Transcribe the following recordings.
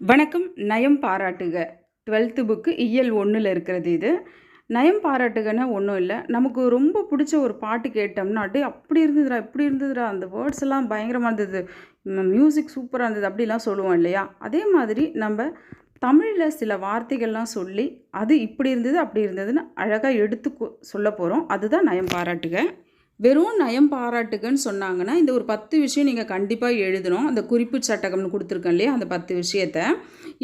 வணக்கம் நயம் பாராட்டுக. Twelfth book இயல் ஒன்றில் இருக்கிறது இது. நயம் பாராட்டுகன்னா ஒன்றும் இல்லை. நமக்கு ரொம்ப பிடிச்ச ஒரு பாட்டு கேட்டோம்னா அப்படியே அப்படி இருந்ததுடா இப்படி இருந்ததுடா அந்த வேர்ட்ஸ் எல்லாம் பயங்கரமாக இருந்தது. மியூசிக் சூப்பராக இருந்தது அப்படிலாம் சொல்லுவோம் இல்லையா? அதே மாதிரி நம்ம தமிழில் சில வார்த்தைகள்லாம் சொல்லி அது இப்படி இருந்தது அப்படி இருந்ததுன்னு அழகாக எடுத்து சொல்ல போகிறோம் அதுதான் நயம் பாராட்டுக. வெறும் நயம் பாராட்டுகன்னு சொன்னாங்கன்னா இந்த ஒரு பத்து விஷயம் நீங்கள் கண்டிப்பாக எழுதணும். அந்த குறிப்பு சட்டகம்னு கொடுத்துருக்கேன் இல்லையா அந்த பத்து விஷயத்த.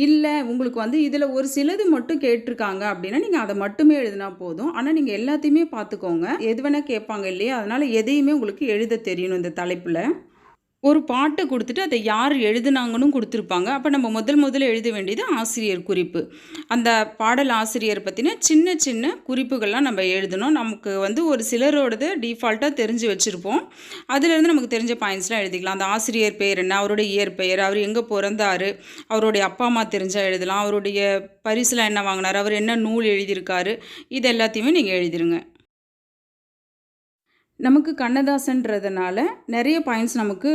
இல்லை உங்களுக்கு வந்து இதில் ஒரு சிலது மட்டும் கேட்டிருக்காங்க அப்படின்னா நீங்கள் அதை மட்டுமே எழுதினா போதும். ஆனால் நீங்கள் எல்லாத்தையுமே பார்த்துக்கோங்க. எது வேணால் கேட்பாங்க இல்லையா அதனால் எதையுமே உங்களுக்கு எழுத தெரியணும் இந்த தலைப்பில். ஒரு பாட்டை கொடுத்துட்டு அதை யார் எழுதுனாங்கன்னு கொடுத்துருப்பாங்க. அப்போ நம்ம முதல் முதல்ல எழுத வேண்டியது ஆசிரியர் குறிப்பு. அந்த பாடல் ஆசிரியர் பற்றின சின்ன சின்ன குறிப்புகள்லாம் நம்ம எழுதணும். நமக்கு வந்து ஒரு சிலரோடது டிஃபால்ட்டாக தெரிஞ்சு வச்சுருப்போம். அதுலேருந்து நமக்கு தெரிஞ்ச பாயிண்ட்ஸ்லாம் எழுதிக்கலாம். அந்த ஆசிரியர் பேர் என்ன? அவருடைய இயற்பெயர் அவர் எங்கே பிறந்தாரு? அவருடைய அப்பா அம்மா தெரிஞ்சால் எழுதலாம். அவருடைய பரிசுலாம் என்ன வாங்கினார்? அவர் என்ன நூல் எழுதியிருக்காரு? இது எல்லாத்தையுமே நீங்கள் எழுதிருங்க. நமக்கு கண்ணதாசன்றதுனால நிறைய பாயிண்ட்ஸ் நமக்கு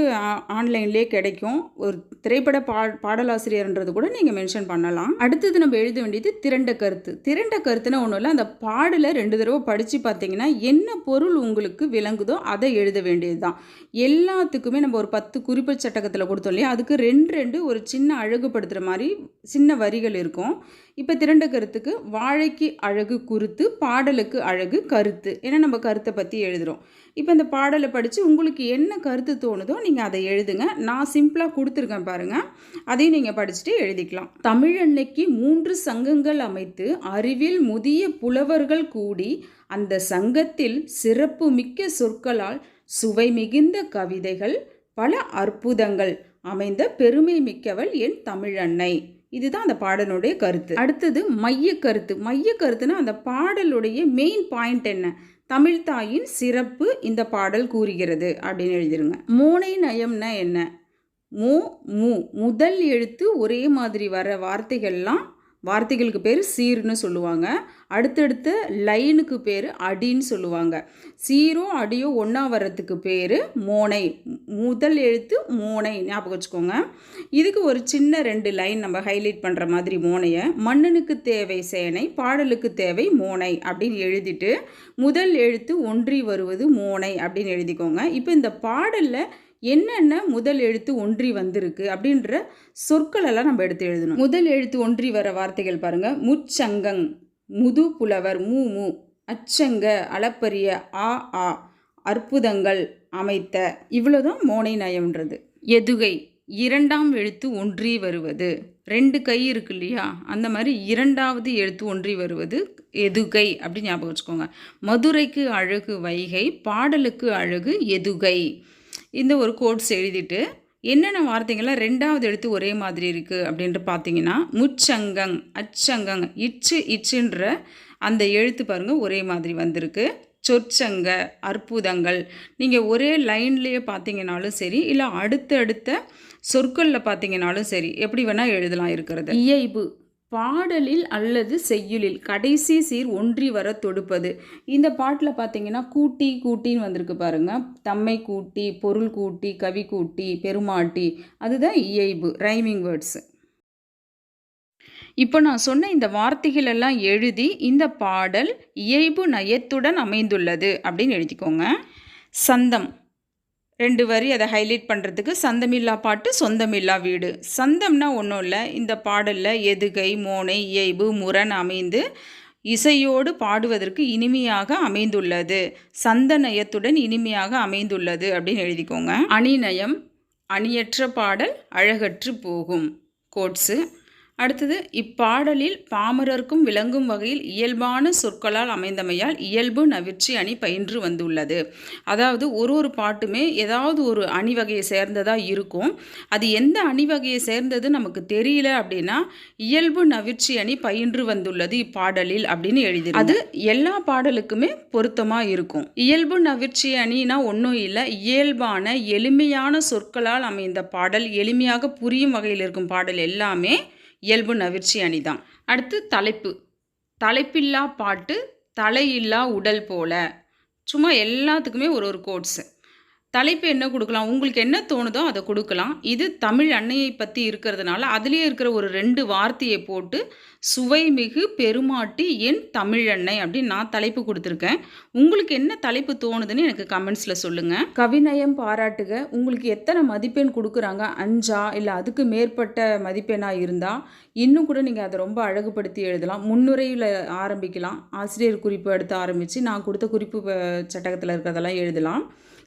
ஆன்லைன்லேயே கிடைக்கும். ஒரு திரைப்பட பா பாடலாசிரியர்ன்றது கூட நீங்கள் மென்ஷன் பண்ணலாம். அடுத்தது நம்ம எழுத வேண்டியது திரண்ட கருத்து. திரண்ட கருத்துன்னு ஒன்றும் இல்லை அந்த பாடலை ரெண்டு தடவை படித்து பார்த்தீங்கன்னா என்ன பொருள் உங்களுக்கு விளங்குதோ அதை எழுத வேண்டியது தான் எல்லாத்துக்குமே நம்ம ஒரு பத்து குறிப்பு சட்டகத்தில் கொடுத்தோம் இல்லையா? அதுக்கு ரெண்டு ரெண்டு ஒரு சின்ன அழகுபடுத்துகிற மாதிரி சின்ன வரிகள் இருக்கும். இப்போ திரண்ட கருத்துக்கு வாழைக்கு அழகு குருத்து பாடலுக்கு அழகு கருத்து. ஏன்னா நம்ம கருத்தை பற்றி எழுதுகிறோம் இப்போ இந்த பாடலை படித்து உங்களுக்கு என்ன கருத்து தோணுதோ நீங்கள் அதை எழுதுங்க. நான் சிம்பிளாக கொடுத்துருக்கேன் பாருங்கள் அதையும் நீங்கள் படிச்சுட்டு எழுதிக்கலாம். தமிழன்னைக்கு மூன்று சங்கங்கள் அமைத்து அறிவில் முதிய புலவர்கள் கூடி அந்த சங்கத்தில் சிறப்பு மிக்க சொற்களால் சுவை மிகுந்த கவிதைகள் பல அற்புதங்கள் அமைந்த பெருமை மிக்கவள் என் தமிழன்னை இதுதான் அந்த பாடலுடைய கருத்து. அடுத்தது மைய கருத்து. மைய கருத்துனா அந்த பாடலுடைய மெயின் பாயிண்ட் என்ன? தமிழ் தாயின் சிறப்பு இந்த பாடல் கூறுகிறது அப்படின்னு எழுதிருங்க. மூனை நயம்னா என்ன? மு மு. முதல் எழுத்து ஒரே மாதிரி வர வார்த்தைகள்லாம் வார்த்தைகளுக்கு பேர் சீர்னு சொல்லுவாங்க. அடுத்தடுத்த லைனுக்கு பேர் அடின்னு சொல்லுவாங்க. சீரோ அடியோ ஒன்றா வர்றதுக்கு பேர் மோனை. முதல் எழுத்து மோனை ஞாபகம் வச்சுக்கோங்க. இதுக்கு ஒரு சின்ன ரெண்டு லைன் நம்ம ஹைலைட் பண்ணுற மாதிரி மோனையை மன்னனுக்கு தேவை சேனை பாடலுக்கு தேவை மோனை அப்படின்னு எழுதிட்டு முதல் எழுத்து ஒன்றி வருவது மோனை அப்படின்னு எழுதிக்கோங்க. இப்போ இந்த பாடலில் என்னென்ன முதல் எழுத்து ஒன்றி வந்திருக்கு அப்படின்ற சொற்களெல்லாம் நம்ம எடுத்து எழுதணும். முதல் எழுத்து ஒன்றி வர வார்த்தைகள் பாருங்கள் முச்சங்கங் முது புலவர் மூ மூ அச்சங்க அளப்பரிய ஆ ஆ அற்புதங்கள் அமைத்த. இவ்வளோதான் மோனை நயம்ன்றது. எதுகை இரண்டாம் எழுத்து ஒன்றி வருவது. ரெண்டு கை இருக்கு இல்லையா? அந்த மாதிரி இரண்டாவது எழுத்து ஒன்றி வருவது எதுகை அப்படின்னு ஞாபகம் வச்சுக்கோங்க. மதுரைக்கு அழகு வைகை பாடலுக்கு அழகு எதுகை. இந்த ஒரு கோட்ஸ் எழுதிட்டு என்னென்ன வார்த்தைகள்லாம் ரெண்டாவது எழுத்து ஒரே மாதிரி இருக்குது அப்படின்ட்டு பார்த்தீங்கன்னா முச்சங்கங் அச்சங்கங் இச்சு இச்சுன்ற அந்த எழுத்து பாருங்கள் ஒரே மாதிரி வந்திருக்கு. சொற்சங்க அற்புதங்கள் நீங்கள் ஒரே லைன்லேயே பார்த்தீங்கனாலும் சரி இல்லை அடுத்தடுத்த சொற்களில் பார்த்தீங்கனாலும் சரி எப்படி வேணால் எழுதலாம் இருக்கிறது. இயைபு. பாடலில் அல்லது செய்யுளில் கடைசி சீர் ஒன்றி வர தொடுப்பது. இந்த பாட்டில் பார்த்தீங்கன்னா கூட்டி கூட்டின்னு வந்திருக்கு பாருங்க. தம்மை கூட்டி பொருள் கூட்டி கவி கூட்டி பெருமாட்டி. அதுதான் இயைபு ரைமிங் வேர்ட்ஸு. இப்போ நான் சொன்ன இந்த வார்த்தைகள் எல்லாம் எழுதி இந்த பாடல் இயைபு நயத்துடன் அமைந்துள்ளது அப்படின்னு எழுதிக்கோங்க. சந்தம். ரெண்டு வரி அதை ஹைலைட் பண்ணுறதுக்கு சந்தமில்லா பாட்டு சொந்தமில்லா வீடு. சந்தம்னா ஒன்றும் இல்லை. இந்த பாடலில் எதுகை மோனை இயைபு முரண் அமைந்து இசையோடு பாடுவதற்கு இனிமையாக அமைந்துள்ளது. சந்த நயத்துடன் இனிமையாக அமைந்துள்ளது அப்படின்னு எழுதிக்கோங்க. அணிநயம் அணியற்ற பாடல் அழகற்று போகும். கோட்ஸு அடுத்தது இப்பாடலில் பாமரர்க்கும் விளங்கும் வகையில் இயல்பான சொற்களால் அமைந்தமையால் இயல்பு நவிற்சி அணி பயின்று வந்துள்ளது. அதாவது ஒரு ஒரு பாட்டுமே ஏதாவது ஒரு அணி வகையை சேர்ந்ததாக இருக்கும். அது எந்த அணி வகையை சேர்ந்தது நமக்கு தெரியல அப்படின்னா இயல்பு நவிற்சி அணி பயின்று வந்துள்ளது இப்பாடலில் அப்படின்னு எழுதி அது எல்லா பாடலுக்குமே பொருத்தமாக இருக்கும். இயல்பு நவிற்சி அணினா ஒன்றும் இல்லை. இயல்பான எளிமையான சொற்களால் அமைந்த பாடல் எளிமையாக புரியும் வகையில் இருக்கும் பாடல் எல்லாமே இயல்பு நவிர்ச்சி அணிதான். அடுத்து தலைப்பு. தலைப்பில்லா பாட்டு தலையில்லா உடல் போல. சும்மா எல்லாத்துக்குமே ஒரு ஒரு கோட்ஸு தலைப்பு என்ன கொடுக்கலாம்? உங்களுக்கு என்ன தோணுதோ அதை கொடுக்கலாம். இது தமிழ் அன்னையை பற்றி இருக்கிறதுனால அதுலேயே இருக்கிற ஒரு ரெண்டு வார்த்தையை போட்டு சுவைமிகு பெருமாட்டி என் தமிழ் அன்னை அப்படின்னு நான் தலைப்பு கொடுத்துருக்கேன். உங்களுக்கு என்ன தலைப்பு தோணுதுன்னு எனக்கு கமெண்ட்ஸில் சொல்லுங்கள் கவிநயம் பாராட்டுக. உங்களுக்கு எத்தனை மதிப்பெண் கொடுக்குறாங்க? அஞ்சா? இல்லை அதுக்கு மேற்பட்ட மதிப்பெண்ணாக இருந்தால் இன்னும் கூட நீங்கள் அதை ரொம்ப அழகுபடுத்தி எழுதலாம். முன்னுரையில் ஆரம்பிக்கலாம். ஆசிரியர் குறிப்பு எடுத்து ஆரம்பித்து நான் கொடுத்த குறிப்பு சட்டகத்தில் இருக்கிறதெல்லாம் எழுதலாம்.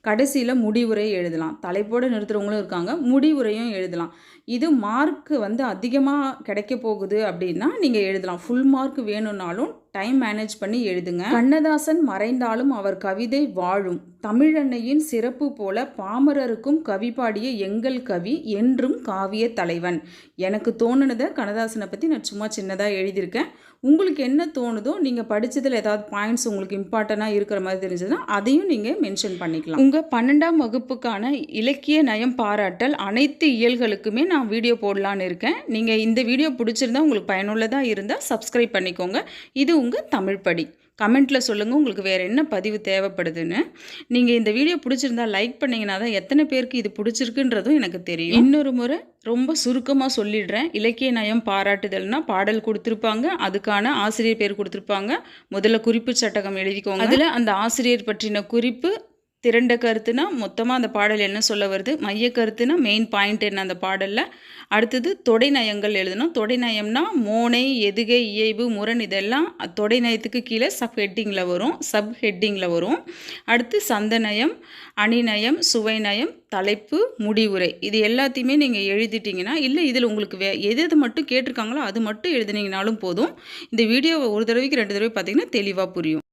கடைசியில் முடிவுரை எழுதலாம். தலைப்போடு நிறுத்துறவங்களும் இருக்காங்க. முடிவுரையும் எழுதலாம். இது மார்க்கு வந்து அதிகமாக கிடைக்க போகுது அப்படின்னா நீங்கள் எழுதலாம். ஃபுல் மார்க் வேணும்னாலும் டைம் மேனேஜ் பண்ணி எழுதுங்க. கண்ணதாசன் மறைந்தாலும் அவர் கவிதை வாழும். தமிழன்னையின் சிறப்பு போல பாமரருக்கும் கவி பாடிய எங்கள் கவி என்றும் காவிய தலைவன். எனக்கு தோணுனதை கண்ணதாசனை பற்றி நான் சும்மா சின்னதாக எழுதியிருக்கேன். உங்களுக்கு என்ன தோணுதோ நீங்கள் படிச்சதுல ஏதாவது பாயிண்ட்ஸ் உங்களுக்கு இம்பார்ட்டண்ட்டாக இருக்கிற மாதிரி தெரிஞ்சதுன்னா அதையும் நீங்கள் மென்ஷன் பண்ணிக்கலாம். உங்கள் பன்னெண்டாம் வகுப்புக்கான இலக்கிய நயம் பாராட்டல் அனைத்து இயல்களுக்குமே நான் வீடியோ போடலான்னு இருக்கேன். நீங்கள் இந்த வீடியோ பிடிச்சிருந்தா உங்களுக்கு பயனுள்ளதாக இருந்தால் சப்ஸ்கிரைப் பண்ணிக்கோங்க. இது உங்கள் தமிழ் படி. கமெண்ட்டில் சொல்லுங்கள் உங்களுக்கு வேறு என்ன பதிவு தேவைப்படுதுன்னு. நீங்கள் இந்த வீடியோ பிடிச்சிருந்தா லைக் பண்ணிங்கன்னா தான் எத்தனை பேருக்கு இது பிடிச்சிருக்குன்றதும் எனக்கு தெரியும். இன்னொரு முறை ரொம்ப சுருக்கமாக சொல்லிடுறேன். இலக்கிய நயம் பாராட்டுதல்னா பாடல் கொடுத்துருப்பாங்க அதுக்கான ஆசிரியர் பேர் கொடுத்துருப்பாங்க. முதல்ல குறிப்பு சட்டகம் எழுதிக்கோங்க. அதில் அந்த ஆசிரியர் பற்றின குறிப்பு திரண்ட கருத்துனா மொத்தமாக அந்த பாடல் என்ன சொல்ல வருது? மைய கருத்துனா மெயின் பாயிண்ட் என்ன அந்த பாடலில்? அடுத்தது தொடை நயங்கள் எழுதணும். தொடை நயம்னா மோனை எதுகை இயைபு முரண் இதெல்லாம் தொடை நயத்துக்கு கீழே சப் ஹெட்டிங்கில் வரும். சப் ஹெட்டிங்கில் வரும். அடுத்து சந்தநயம் அணிநயம் சுவைநயம் தலைப்பு முடிவுரை இது எல்லாத்தையுமே நீங்கள் எழுதிட்டீங்கன்னா இல்லை இதில் உங்களுக்கு வே எது எது மட்டும் கேட்டிருக்காங்களோ அது மட்டும் எழுதுனீங்கனாலும் போதும். இந்த வீடியோவை ஒரு தடவைக்கு ரெண்டு தடவை பார்த்தீங்கன்னா தெளிவாக புரியும்.